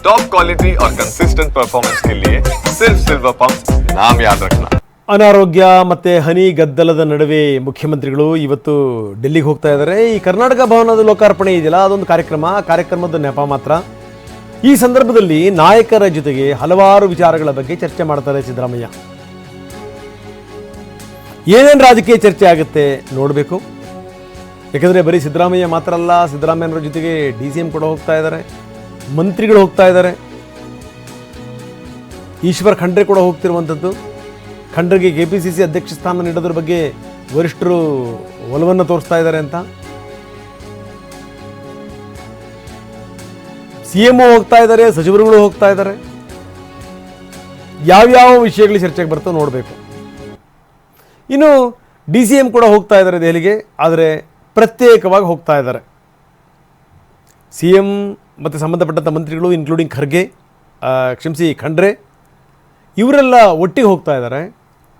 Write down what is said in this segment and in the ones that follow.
Top quality और consistent performance के लिए सिर्फ सिल्वर पंप नाम याद रखना ಅನಾರೋಗ್ಯ ಮತ್ತು ಹನಿ ಗದ್ದಲದ ನಡುವೆ ಮುಖ್ಯಮಂತ್ರಿಗಳು ಇವತ್ತು ಡೆಲ್ಲಿಗೆ ಹೋಗ್ತಾ ಇದ್ದಾರೆ ಈ ಕರ್ನಾಟಕ ಭವನದ ಲೋಕಾರ್ಪಣೆ ಇದೆಯಲ್ಲ ಅದೊಂದು ಕಾರ್ಯಕ್ರಮ ಆ ಕಾರ್ಯಕ್ರಮದ ನೆಪ ಮಾತ್ರ ಈ ಸಂದರ್ಭದಲ್ಲಿ ನಾಯಕರ ಜೊತೆಗೆ ಹಲವಾರು ವಿಚಾರಗಳ ಬಗ್ಗೆ ಚರ್ಚೆ ಮಾಡ್ತಾರೆ ಸಿದ್ದರಾಮಯ್ಯ ಏನೇನು ರಾಜಕೀಯ ಚರ್ಚೆ ಆಗುತ್ತೆ ನೋಡಬೇಕು ಯಾಕಂದರೆ ಬರೀ ಸಿದ್ದರಾಮಯ್ಯ ಮಾತ್ರ ಅಲ್ಲ ಸಿದ್ದರಾಮಯ್ಯನವರ ಜೊತೆಗೆ ಡಿ ಸಿ ಎಂ ಕೂಡ ಹೋಗ್ತಾ ಇದ್ದಾರೆ ಮಂತ್ರಿಗಳು ಹೋಗ್ತಾ ಇದ್ದಾರೆ. ಈಶ್ವರ್ ಖಂಡ್ರೆ ಕೂಡ ಹೋಗ್ತಿರುವಂಥದ್ದು. ಖಂಡ್ರೆಗೆ ಕೆ ಪಿ ಸಿ ಸಿ ಅಧ್ಯಕ್ಷ ಸ್ಥಾನ ನೀಡೋದ್ರ ಬಗ್ಗೆ ವರಿಷ್ಠರು ಒಲವನ್ನು ತೋರಿಸ್ತಾ ಇದ್ದಾರೆ ಅಂತ. ಸಿ ಎಂ ಹೋಗ್ತಾ ಇದ್ದಾರೆ, ಸಚಿವರುಗಳು ಹೋಗ್ತಾ ಇದ್ದಾರೆ. ಯಾವ್ಯಾವ ವಿಷಯಗಳು ಚರ್ಚೆಗೆ ಬರ್ತೋ ನೋಡಬೇಕು. ಇನ್ನು ಡಿ ಸಿ ಎಂ ಕೂಡ ಹೋಗ್ತಾ ಇದ್ದಾರೆ ದೆಹಲಿಗೆ, ಆದರೆ ಪ್ರತ್ಯೇಕವಾಗಿ ಹೋಗ್ತಾ ಇದ್ದಾರೆ. ಸಿ ಎಂ ಮತ್ತು ಸಂಬಂಧಪಟ್ಟಂಥ ಮಂತ್ರಿಗಳು ಇನ್ಕ್ಲೂಡಿಂಗ್ ಖರ್ಗೆ ಕ್ಷಮಿಸಿ ಖಂಡ್ರೆ, ಇವರೆಲ್ಲ ಒಟ್ಟಿಗೆ ಹೋಗ್ತಾ ಇದ್ದಾರೆ.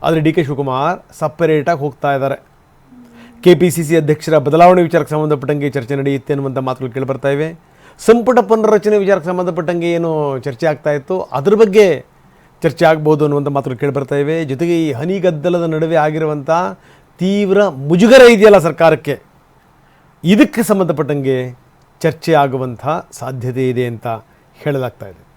ಆದರೆ ಡಿ ಕೆ ಶಿವಕುಮಾರ್ ಸಪ್ರೇಟಾಗಿ ಹೋಗ್ತಾ ಇದ್ದಾರೆ. ಕೆ ಪಿ ಸಿ ಸಿ ಅಧ್ಯಕ್ಷರ ಬದಲಾವಣೆ ವಿಚಾರಕ್ಕೆ ಸಂಬಂಧಪಟ್ಟಂಗೆ ಚರ್ಚೆ ನಡೆಯುತ್ತೆ ಅನ್ನುವಂಥ ಮಾತುಗಳು ಕೇಳಿಬರ್ತಾ ಇವೆ. ಸಂಪುಟ ಪುನರ್ರಚನೆ ವಿಚಾರಕ್ಕೆ ಸಂಬಂಧಪಟ್ಟಂಗೆ ಏನು ಚರ್ಚೆ ಆಗ್ತಾ ಇತ್ತು. ಅದ್ರ ಬಗ್ಗೆ ಚರ್ಚೆ ಆಗ್ಬೋದು ಅನ್ನುವಂಥ ಮಾತುಗಳು ಕೇಳಿಬರ್ತಾ ಇವೆ. ಜೊತೆಗೆ ಈ ಹನಿಗದ್ದಲದ ನಡುವೆ ಆಗಿರುವಂಥ ತೀವ್ರ ಮುಜುಗರ ಇದೆಯಲ್ಲ ಸರ್ಕಾರಕ್ಕೆ. ಇದಕ್ಕೆ ಸಂಬಂಧಪಟ್ಟಂಗೆ ಚರ್ಚೆ ಆಗುವಂಥ ಸಾಧ್ಯತೆ ಇದೆ ಅಂತ ಹೇಳಲಾಗ್ತಾ ಇದೆ.